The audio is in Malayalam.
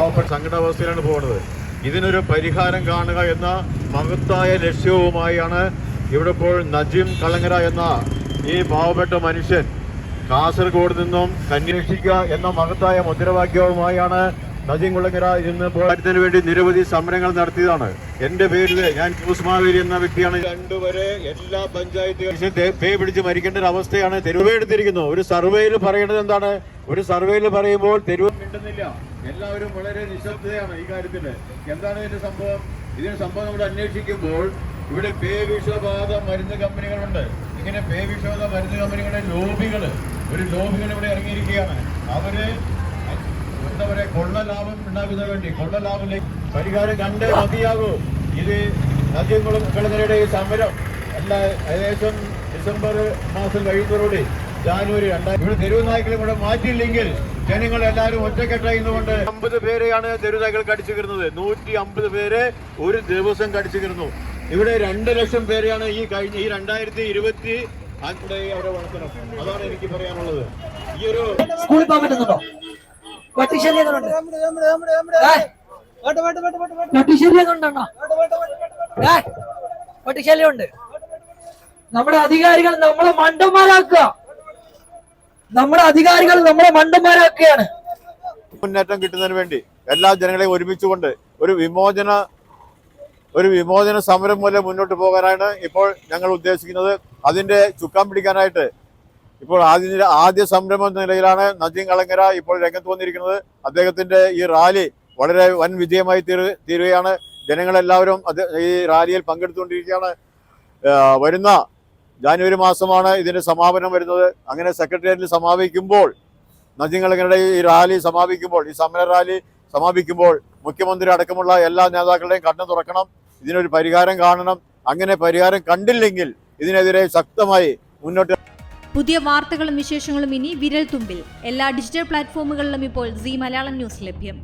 പാവപ്പെട്ട സങ്കടാവസ്ഥയിലാണ് പോകുന്നത്. ഇതിനൊരു പരിഹാരം കാണുക എന്ന മഹത്തായ ലക്ഷ്യവുമായാണ് ഇവിടെ ഇപ്പോൾ നജീം കളങ്ങര എന്ന ഈ പാവപ്പെട്ട മനുഷ്യൻ കാസർഗോഡ് നിന്നും കന്വേഷിക്കുക എന്ന മഹത്തായ മുദ്രാവാക്യവുമായാണ് നജീം കുളങ്ങര ഇന്ന് പോരാട്ടത്തിന് വേണ്ടി നിരവധി സമരങ്ങൾ നടത്തിയതാണ്. എന്റെ പേരിൽ ഞാൻ കൂസ്മാവേലി എന്ന വ്യക്തിയാണ്. രണ്ടുവരെ എല്ലാ പഞ്ചായത്തുകളും പേ പിടിച്ച് മരിക്കേണ്ട ഒരു അവസ്ഥയാണ് തെരുവ് എടുത്തിരിക്കുന്നു ഒരു സർവേയിൽ പറയുന്നത് എന്താണ്? ഒരു സർവേയിൽ പറയുമ്പോൾ തെരുവ് കിട്ടുന്നില്ല എല്ലാവരും വളരെ നിശബ്ദതയാണ് ഈ കാര്യത്തിൽ എന്താണ് ഇതിന്റെ സംഭവം? ഇതിന്റെ സംഭവം നമ്മൾ അന്വേഷിക്കുമ്പോൾ ഇവിടെ പേവിഷബാധ മരുന്ന് കമ്പനികളുണ്ട്. ഇങ്ങനെ പേവിഷബാധ മരുന്ന് കമ്പനികളുടെ ലോബികൾ ഒരു ലോബികൾ ഇവിടെ ഇറങ്ങിയിരിക്കുകയാണ്. അവർ എന്താ പറയാ കൊള്ള ലാഭം ഉണ്ടാക്കുന്നതിന് വേണ്ടി കൊള്ള ലാഭം പരിഹാരം കണ്ടേ മതിയാകൂ. ഇത് നദ്യങ്ങളും കളങ്ങരയുടെ സമരം. അല്ല ഏകദേശം ഡിസംബർ മാസം കഴിയുന്നതോടെ ജാനുവരി രണ്ടായിരം ഇവിടെ തെരുവ് നായ്ക്കളെ കൂടെ മാറ്റിയില്ലെങ്കിൽ ജനങ്ങൾ എല്ലാവരും ഒറ്റക്കെട്ടായിരുന്നുകൊണ്ട് അമ്പത് പേരെയാണ് തെരുവ് നായ്ക്കൾ കടിച്ചു കയറുന്നത് നൂറ്റി അമ്പത് പേരെ ഒരു ദിവസം കടിച്ചു കയറുന്നു ഇവിടെ രണ്ട് ലക്ഷം പേരെയാണ് ഈ കഴിഞ്ഞ ഈ രണ്ടായിരത്തി ഇരുപത്തി അവിടെ വളർത്തണം? അതാണ് എനിക്ക് പറയാനുള്ളത്. ഈ ഒരു സ്കൂളിൽ പോകാൻ പറ്റുന്നുണ്ടോ? പട്ടിശല്യം ഏയ്, പട്ടിശല്യം ഉണ്ട്. നമ്മുടെ അധികാരികൾ നമ്മളെ മണ്ടന്മാരാക്കുക. നമ്മുടെ അധികാരികൾ നമ്മളെ മണ്ടന്മാരാക്കുകയാണ്. മുന്നേറ്റം കിട്ടുന്നതിന് വേണ്ടി എല്ലാ ജനങ്ങളെയും ഒരുമിച്ചുകൊണ്ട് ഒരു വിമോചന ഒരു വിമോചന സമരം പോലെ മുന്നോട്ട് പോകാനാണ് ഇപ്പോൾ ഞങ്ങൾ ഉദ്ദേശിക്കുന്നത്. അതിന്റെ ചുക്കാൻ പിടിക്കാനായിട്ട് ഇപ്പോൾ ആദ്യ ആദ്യ സംരംഭം എന്ന നിലയിലാണ് നജീം കളങ്ങര ഇപ്പോൾ രംഗത്ത് വന്നിരിക്കുന്നത്. അദ്ദേഹത്തിന്റെ ഈ റാലി വളരെ വൻ വിജയമായി തീരു തീരുകയാണ്. ജനങ്ങളെല്ലാവരും അത് ഈ റാലിയിൽ പങ്കെടുത്തുകൊണ്ടിരിക്കുകയാണ്. വരുന്ന ജാനുവരി മാസമാണ് ഇതിന്റെ സമാപനം വരുന്നത്. അങ്ങനെ സെക്രട്ടേറിയറ്റിൽ സമാപിക്കുമ്പോൾ നദീങ്ങളങ്ങളുടെ ഈ റാലി സമാപിക്കുമ്പോൾ ഈ സമര റാലി സമാപിക്കുമ്പോൾ മുഖ്യമന്ത്രി അടക്കമുള്ള എല്ലാ നേതാക്കളുടെയും കണ്ണു തുറക്കണം ഇതിനൊരു പരിഹാരം കാണണം. അങ്ങനെ പരിഹാരം കണ്ടില്ലെങ്കിൽ ഇതിനെതിരെ ശക്തമായി മുന്നോട്ട് പുതിയ വാർത്തകളും വിശേഷങ്ങളും ഇനി വിരൽ തുമ്പിൽ എല്ലാ ഡിജിറ്റൽ പ്ലാറ്റ്ഫോമുകളിലും ഇപ്പോൾ സി മലയാളം ന്യൂസ് ലഭ്യം.